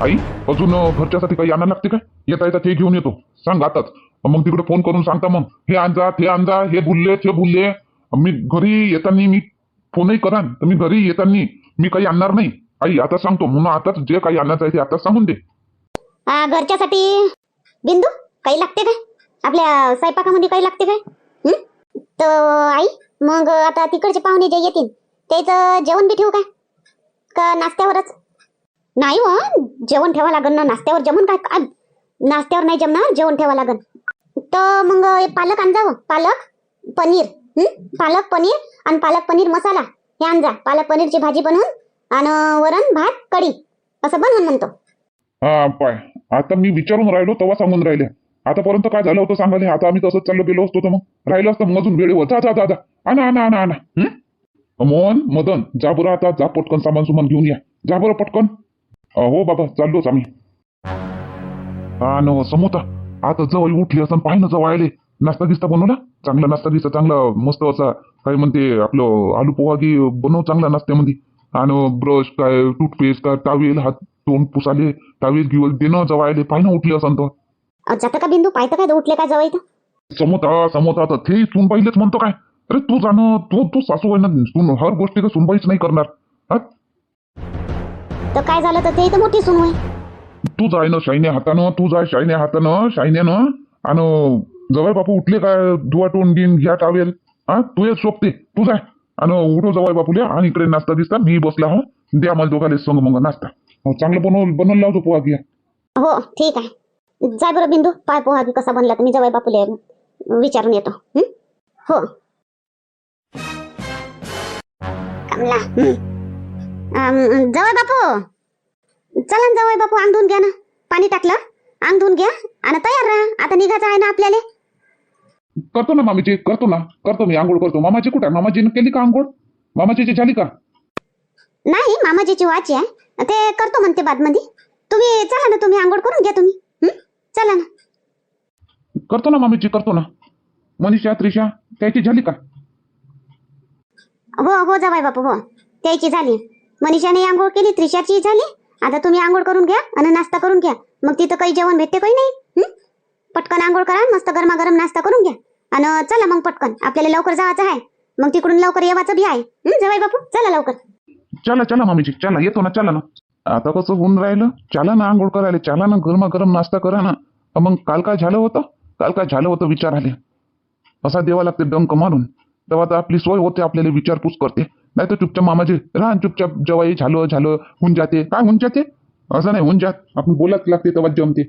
आई अजून घरच्यासाठी काही आणायला लागते काय? येता येता ते घेऊन येतो. सांग आताच. मग तिकडे फोन करून सांगता मग. हे आणजा ते आणजा हे बोलले ते बोलले. मी घरी येताना मी फोनही करान. तर मी घरी येताना मी काही आणणार नाही. आई आता सांगतो. म्हणून आताच जे काही आणायचं आहे ते आता सांगून दे. घरच्यासाठी बिंदू काही लागते काय? आपल्या स्वयंपाकामध्ये काही लागते काय? तर आई मग आता तिकडचे पाहुणे जे येतील त्याचं जेवण बी ठेवू काय? का नाश्त्यावरच? नाही हो. जेवण ठेवा लागन ना नाश्त्यावर जेवण काय? नाश्त्यावर नाही जमणार जेवण ठेवा लागन. तर मग पालक आणजा हो, पालक पनीर पालक पनीर आणि पालक पनीर मसाला हे आणजा. पालक पनीरची भाजी बनवून आणि वरण भात कढी असं बनवून म्हणतो. हा पाय. आता मी विचारून राहिलो तेव्हा सांगून राहिले. आतापर्यंत काय झालं होतं सांगायला? आता आम्ही तसंच चाललो गेलो असतो तर मग? राहिलो असतं मग अजून वेळेवर. जा आता आणा आणा आणा आणा. मोहन मदन जा बरं आता. जा पटकन सामान सुमान घेऊन या. जा बरं पटकन. अ, हो बाबा चाललोच आम्ही. न समोता आता जवळ उठली असं पाहिजे जवळ आले. नाश्ता गिस्ता बनवला? चांगला नाश्ता गिस्ता चांगला मस्त असा काय म्हणते आपलं आलू पोहा गी बनव चांगला नाश्त्यामध्ये. आणि ब्रश काय टूथपेस्ट काय टावेल हात तोंड पुसाले टावेल गिवेल देणं जवळ आले पाहिजे उठली असं तर. अहो, जातं का बिंदू? पाहतं काय उठले काय जवळ इथं? समोता समोता तर ते सुनबाईलेच म्हणतो काय? अरे तू जाणं तू तू सासू आहे ना सुन हर गोष्टी का सुनबाईच नाही करणार. हा? तर काय झालं तर ते इथं मोठी सून होय. तू जाय ना शाईने हातानं तू जाय शाईने हातानं शाईनेनं. आणि जवळ बापू उठले काय धुवा तोंड दिन घ्या टावेल हा तू ये सोपते तू जाय. आणि उठो जवळ बापूले आणि इकडे नाश्ता दिसता मी बसला हो. द्या मला दोघाले संग मग नाश्ता. हो, चांगलं बनवून बनवून लावतो पोहा घ्या हो ठीक आहे. जाय बरं बिंदू पाय पोहा कसा बनला तर मी जवळ बापूले विचारून येतो. हं? हो. कमला हं. जवळ बापू. चला ना जवळ बापू अंग धुवून घ्या ना. पाणी टाकलं अंग धुवून घ्या आणि तयार राहा. आता निघायचं आहे ना आपल्याला. करतो ना मामीची करतो ना. करतो मी आंघोळ करतो. मामाची कुठे? मामाजीनं केली का आंघोळ? मामाची झाली का? नाही मामाजीची वाची आहे. ते करतो म्हणते बादमध्ये. तुम्ही चला ना तुम्ही आंघोळ करून घ्या तुम्ही. हं? चला ना. करतो ना मामीची करतो ना. मनीषा त्रिषा त्याची झाली का? हो हो जावाय बापू हो. त्याची झाली. मनीषाने आंघोळ केली त्रिशाची झाली. आता तुम्ही आंघोळ करून घ्या आणि नाश्ता करून घ्या. मग तिथं काही जेवण भेटते काही नाही? पटकन आंघोळ करा मस्त गरमागरम नाश्ता करून घ्या. आणि चला मग पटकन. आपल्याला लवकर जायचं आहे मग तिकडून लवकर येवाचं बी आहे हं, बापू? चला लवकर. चला चला मामीजी. चला येतो ना चला ना. आता कसं होऊन राहिलं? चला ना आंघोळ करायला चला ना गरमागरम नाश्ता करा ना. मग काल काय झालं होतं? काल काय झालं होतं विचार आले. असा देवा लागते डंक मारून. तेव्हा तर आपली सोय होते आपल्याला विचारपूस करते. नाही तर चुपचाप मामाजी राहा चुपचाप जवाई झालं झालं होऊन जाते. काय होऊन जाते? असं नाही होऊन जात. आपण बोलत लागते तेव्हा जमते.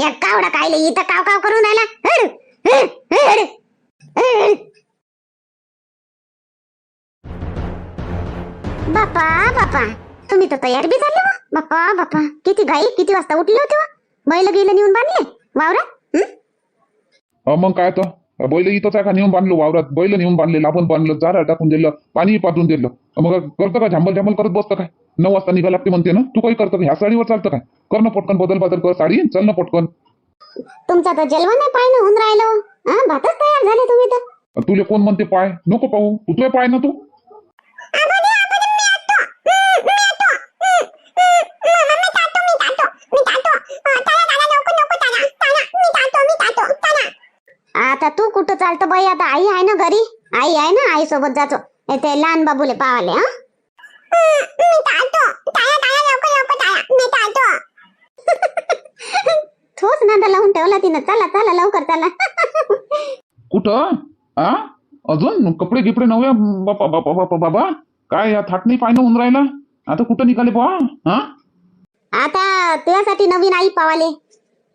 या कावडा कायले इथं काव काव करून राहिला. हड, हड, हड, हड. बापा बापा तुम्ही तर तयार बी झाले हो. वा बापा बापा किती घाई किती वाजता उठले होते वा बैल गेलं नेऊन बांधले? वावरात? हं? मग काय तर बैल आहे का? नेऊन बांधलो वावरात? बैल नेऊन बांधले आपण बांधलं चारा टाकून दिलं पाणी पाठवून दिलं. मग करतं का? झांबल झांबल करत बसतं काय? नऊ वाजता निघा लागते म्हणते ना? तू काही करतं का? ह्या साडीवर चालतं काय? कर ना पटकन बदल बदल कर साडी चल ना पटकन. तुमचा तर जलवा नाही पाय होऊन राहिलो हा. भातच तयार झाले तुम्ही तर. तुले कोण म्हणते पाय? नको पाहू. तुझे पाय ना तू? आता तू कुठं चालतो बाई? आता आई आहे ना घरी? आई आहे ना आई सोबत जातो ते लहान बाबूले पावाले हा? थोच नादा लावून ठेवला तिनं. चला चला लवकर चला. कुठं? आ? अजून? कपडे गिपडे नव्या बापा बापा बापा बाबा. काय या थाटणी पायनं होऊन राहिला? आता कुठं निघाले बा हा आता तुझ्यासाठी नवीन आई पावाले.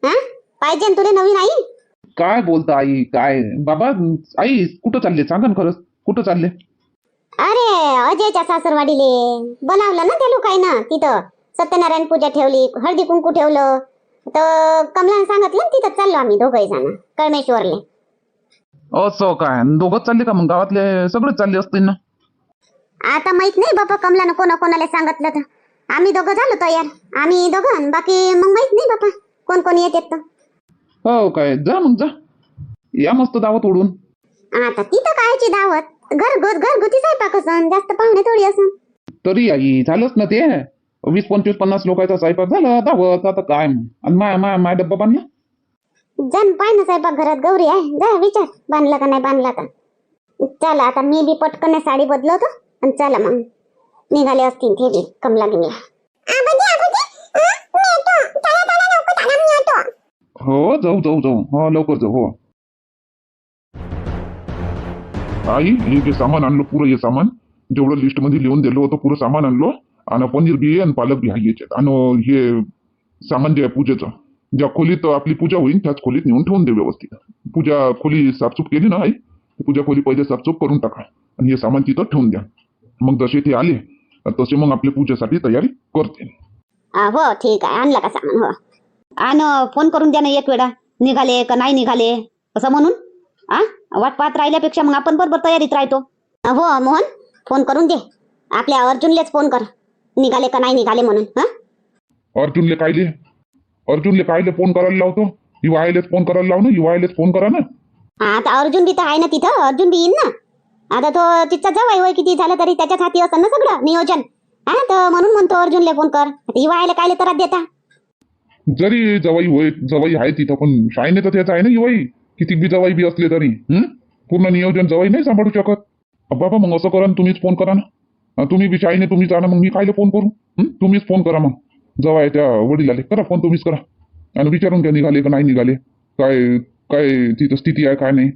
हा? पाहिजे ना तुला नवीन आई? काय बोलता आई? काय? बाबा आई कुठं चालले? सांगा ना खरंच. कुठं चालले? अरे अजयच्या सासरवाडीले. बोलावलं ना त्या लोकांना तिथं. सत्यनारायण पूजा ठेवली हळदी कुंकू ठेवलं. तर कमलाने सांगितलं ना तिथं चाललो आम्ही दोघही जण कळमेश्वरले. असं काय? दोघंच चालले का मग? गावातले सगळेच चालले असतील ना? आता माहीत नाही बापा कमलानं कोणा कोणाला सांगितलं तर. आम्ही दोघं झालो तयार. आम्ही दोघं आणि बाकी मग माहीत नाही बापा कोण कोण येतात तर. हो काय. जा मग जा. या मस्त दावत ओढून. आता तिथं कायची दावत? घरगुत घरगुती स्वयंपाक असन. जास्त पाहुणे थोडी असन. तरी आई झालंच ना ते. वीस पंचवीस पन्नास लोकांचा स्वयंपाक झाला. दावत आता काय मग. आणि माय माय माय डब्बा बांधला? जण पाय ना स्वयंपाक घरात गौरी आहे. जा विचार. बांधला का नाही बांधला का? चला आता मी बी पटकन साडी बदलवतो आणि चला मग. निघाले असतील ते बी कमला गिमला हो जाऊ जाऊ जाऊ. हा लवकर जाऊ हो. आई हे जे सामान आणलं पुरं हे सामान जेवढं लिस्टमध्ये लिहून दिलं होतं पुरं सामान आणलो आणि पनीर बी आणि पालक बी आहे याच्यात. आणि हे सामान जे आहे पूजेचं ज्या खोलीत आपली पूजा होईल त्याच खोलीत नेऊन ठेवून दे व्यवस्थित. पूजा खोली साफसूफ केली ना आई पूजा खोली पहिले साफसूफ करून टाका. आणि हे सामान तिथं ठेवून द्या. मग जसे ते आले तसे मग आपल्या पूजेसाठी तयारी करते. हो ठीक आहे. आणला का सामान? हो. आणि फोन करून द्या ना एक वेळा. निघाले का नाही निघाले? असं म्हणून? आ? वाट पाहत राहिल्यापेक्षा मग आपण बरोबर तयारीत राहतो. हो मोहन फोन करून दे. आपल्या अर्जुनलेच फोन कर. निघाले का नाही निघाले म्हणून हा? अर्जुनले कायले अर्जुनले कायले फोन करायला लावतो? युवायलेच फोन करायला लाव ना युवायलेच फोन करा ना. आता अर्जुन बी तर आहे ना तिथं. अर्जुन बी येईन ना. आता तो तिचा जवळ होय किती झालं तरी त्याच्याच हाती असं ना सगळं नियोजन. हा तर म्हणून म्हणतो अर्जुनले फोन कर. युवायला कायले तर देता? जरी जवाई होय जवाई आहे तिथं पण शाळेने तर त्याच आहे ना युवाई किती बी जवाई बी असले तरी? पूर्ण नियोजन जवाई नाही सांभाळू शकत. बाबा मग असं करा तुम्हीच फोन करा ना. अ, तुम्ही बी शाळेने तुम्हीच आणा मग मी कायले फोन करू. हं? तुम्हीच फोन करा मग. जवाई त्या वडिलाले. करा फोन तुम्हीच करा. आणि विचारून घ्या निघाले का नाही निघाले. काय काय तिथं स्थिती आहे काय नाही.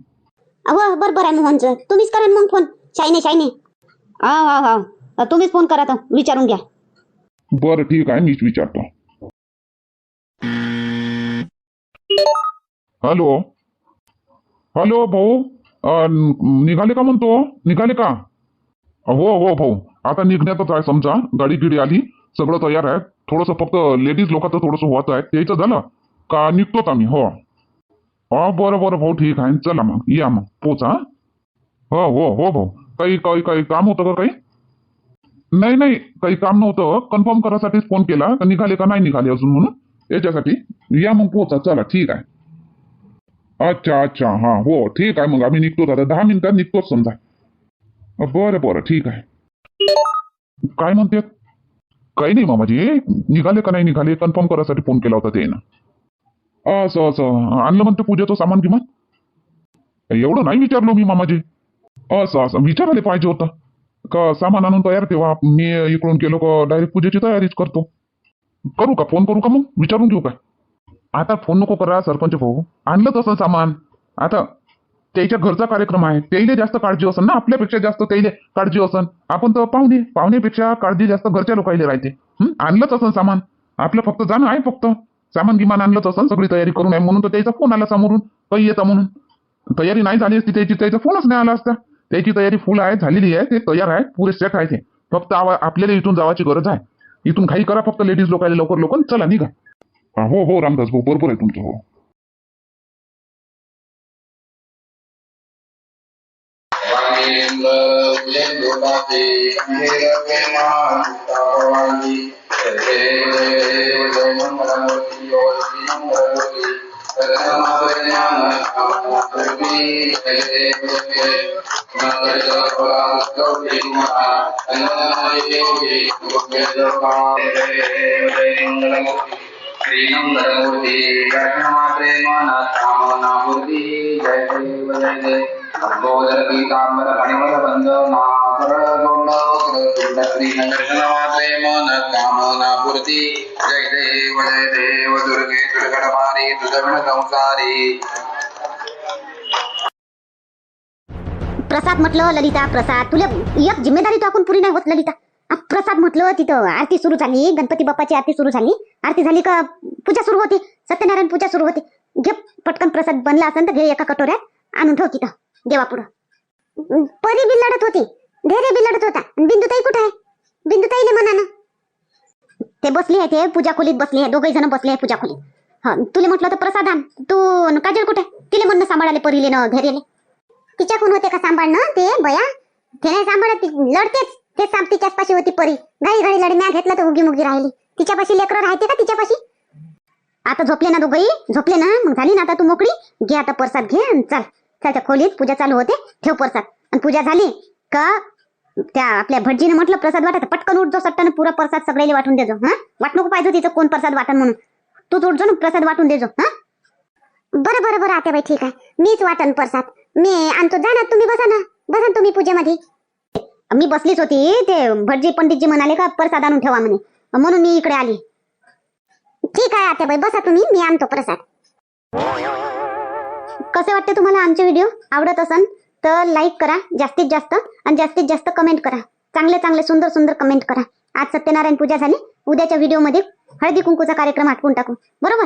हो बरोबर आहे मोहनचं. तुम्हीच करा मग फोन शाईने शाईने हा हा हा. तुम्हीच फोन करा तर. विचारून घ्या. बरं ठीक आहे मीच विचारतो. हॅलो. हॅलो भाऊ. निघाले का म्हणतो? निघाले का? हो हो भाऊ. आता निघण्यातच आहे समजा. गाडी गिडी आली. सगळं तयार आहे. थोडंसं फक्त लेडीज लोकांचं थोडंसं होत आहे. त्याचं झालं. का निघतोच आम्ही? हो. हो बरं बरं भाऊ. ठीक आहे. चला मग. या मग. पोचा हो. हो हो भाऊ. काही काही काही काम होतं का काही? नाही नाही. काही काम नव्हतं. कन्फर्म करायसाठीच फोन केला. निघाले का नाही निघाले अजून म्हणून? याच्यासाठी. या मग पोचा. चला. ठीक आहे. अच्छा अच्छा हा हो ठीक आहे मग आम्ही निघतोच आता दहा मिनिटात निघतोच समजा बरं बरं, ठीक आहे काय म्हणते? काही नाही मामाजी निघाले का नाही निघाले? कन्फर्म करायसाठी फ़ोन केला होता ते ना असं असं, आणलं म्हणते पूजेचं सामान किमान एवढं नाही विचारलो मी मामाजी। असं असं, विचारायला पाहिजे होतं। का सामान आणून तयार ठेवा, मी इकडून गेलो का, डायरेक्ट पूजेची तयारीच करतो। करू का? फ़ोन करू का मग? विचारून घेऊ का आता फोन नको करा सरपंच भाऊ. आणलं तसं सामान. आता त्याच्या घरचा कार्यक्रम आहे. त्याईले जास्त काळजी असन ना? आपल्यापेक्षा जास्त त्याईले काळजी असन. आपण तर पाहुणे पाहुणेपेक्षा काळजी जास्त घरच्या लोकांना राहते. आणलंच असन सामान. आपलं फक्त जाणं आहे फक्त. सामान गिमान आणलंच असन सगळी तयारी करून आहे. म्हणून तर त्याचा फोन आला समोरून. काही येतं म्हणून. तयारी नाही झाली असती त्याची त्याचा फोनच नाही आला असता. त्याची तयारी फुल आहे झालेली आहे. ते तयार आहे पुरे सेट आहे ते फक्त आवा- आपल्याला इथून जावाची गरज आहे. इथून घाई करा फक्त लेडीज लोकांना लवकर लवकर. चला निघा. हा, हो हो रामदास भाऊ बरोबर आहे तुमचं हो श्रीनंदमूर्ती कृष्णमात्रे मनकामनामूर्ती जय देव जय जय देव जय देव दुर्गे दुर्गणमारी दुर्गण प्रसाद म्हटलं ललिता प्रसाद तुला एक जिम्मेदारी टाकून पुरी नाही होत ललिता प्रसाद म्हटलं तिथं आरती सुरू झाली गणपती बाप्पाची आरती सुरू झाली. आरती झाली का पूजा सुरू होती सत्यनारायण पूजा सुरू होती. घे पटकन प्रसाद बनला असेल तर घे एका कटोऱ्यात आणून ठेव तिथं देवापुढं. परी बी लढत होती धैर्य बी लढत होता बिंदुताई कुठे आहे? बिंदुताईले म्हणा ना ते बसली आहे ते पूजा खोलीत बसली आहे दोघे जण बसले आहे पूजा खोलीत. हा तुले म्हटलं तर प्रसाद आण. तू काजल कुठे? तिले म्हणणं सांभाळाले परीले न तिच्या कोण होते का सांभाळणं? ते बया ते नाही सांभाळत ती लढतेच. ते साप तिच्याच पाशी होती परी. घाई घाई लढी म्या घेतलं तर उगी मुगी राहिली. तिच्यापाशी लेकरं राहते का तिच्यापाशी? आता झोपले ना दोघही झोपले ना? मग झाली ना आता तू मोकळी? घे आता प्रसाद घे आणि चल. त्या खोलीत पूजा चालू होते. ठेव प्रसाद. आणि पूजा झाली का त्या आपल्या भटजीने म्हटलं प्रसाद वाटायचं पटकन उठजो सट्टानं पुरा प्रसाद सगळ्याला वाटून देजो हा? वाट नको पाहिजे तिचं कोण प्रसाद वाटन म्हणून. तूच उठजो ना प्रसाद वाटून देजो हा? बरं बरं बरं आता बाई ठीक आहे. मीच वाटन प्रसाद. मी आणतो. जा ना तुम्ही बसा ना. बसा ना तुम्ही पूजेमध्ये. मी बसलीच होती ते भटजी पंडितजी म्हणाले का प्रसाद आणून ठेवा म्हणे. म्हणून मी इकडे आली. ठीक आहे आत्याबाई बसा तुम्ही मी आणतो प्रसाद. कसे वाटते तुम्हाला आमचे व्हिडिओ? आवडत असन तर लाईक करा जास्तीत जास्त आणि जास्तीत जास्त कमेंट करा. चांगले चांगले सुंदर सुंदर कमेंट करा. आज सत्यनारायण पूजा झाली उद्याच्या व्हिडिओमध्ये हळदी कुंकूचा कार्यक्रम आटवून टाकू. बरोबर?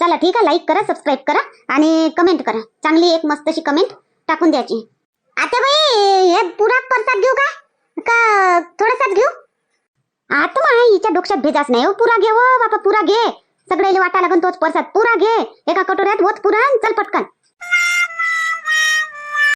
चला ठीक आहे लाईक करा सबस्क्राईब करा आणि कमेंट करा. चांगली एक मस्तशी कमेंट टाकून द्यायची. आता बाई हे पुरा प्रसाद घेऊ का? का थोडासाच घेऊ? आता मा हिच्या डोक्यात भेजाच नाही हो. पुरा घे हो बापा पुरा घे. सगळ्याला वाटा लागन तोच प्रसाद. पुरा घे. एका कटोऱ्यात होत पुरा चल पटकन.